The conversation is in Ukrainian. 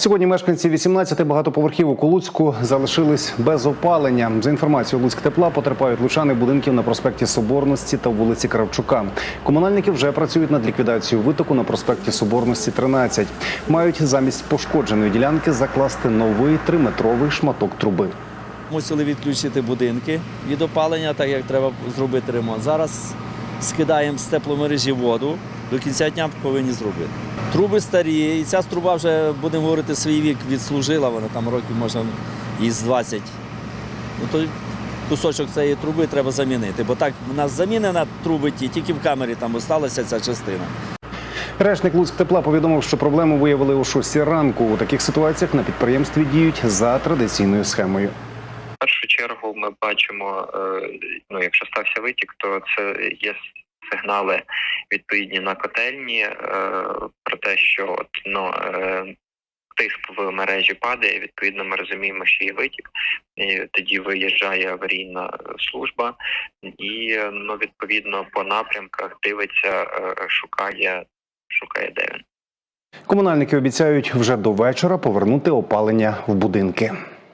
Сьогодні мешканці 18 багатоповерхівок у Луцьку залишились без опалення. За інформацією Луцьк тепла потерпають лучани будинків на проспекті Соборності та вулиці Кравчука. Комунальники вже працюють над ліквідацією витоку на проспекті Соборності 13. Мають замість пошкодженої ділянки закласти новий триметровий шматок труби. Мусили відключити будинки від опалення, так як треба зробити ремонт. Зараз скидаємо з тепломережі воду. До кінця дня повинні зробити. Труби старі, і ця труба вже, будемо говорити, свій вік відслужила, вона там років може із 20. Ну, то кусочок цієї труби треба замінити, бо так у нас замінена труби ті, тільки в камері там залишилася ця частина. Речник Луцьк тепла повідомив, що проблему виявили о 6 ранку. У таких ситуаціях на підприємстві діють за традиційною схемою. В першу чергу ми бачимо, е, ну якщо стався витік, то це є сигнали відповідні на котельні е, про те, що от, ну, е, тиск в мережі падає. Відповідно, ми розуміємо, що є витік. І тоді виїжджає аварійна служба, і ну відповідно по напрямках дивиться, е, шукає, шукає де він. Комунальники обіцяють вже до вечора повернути опалення в будинки.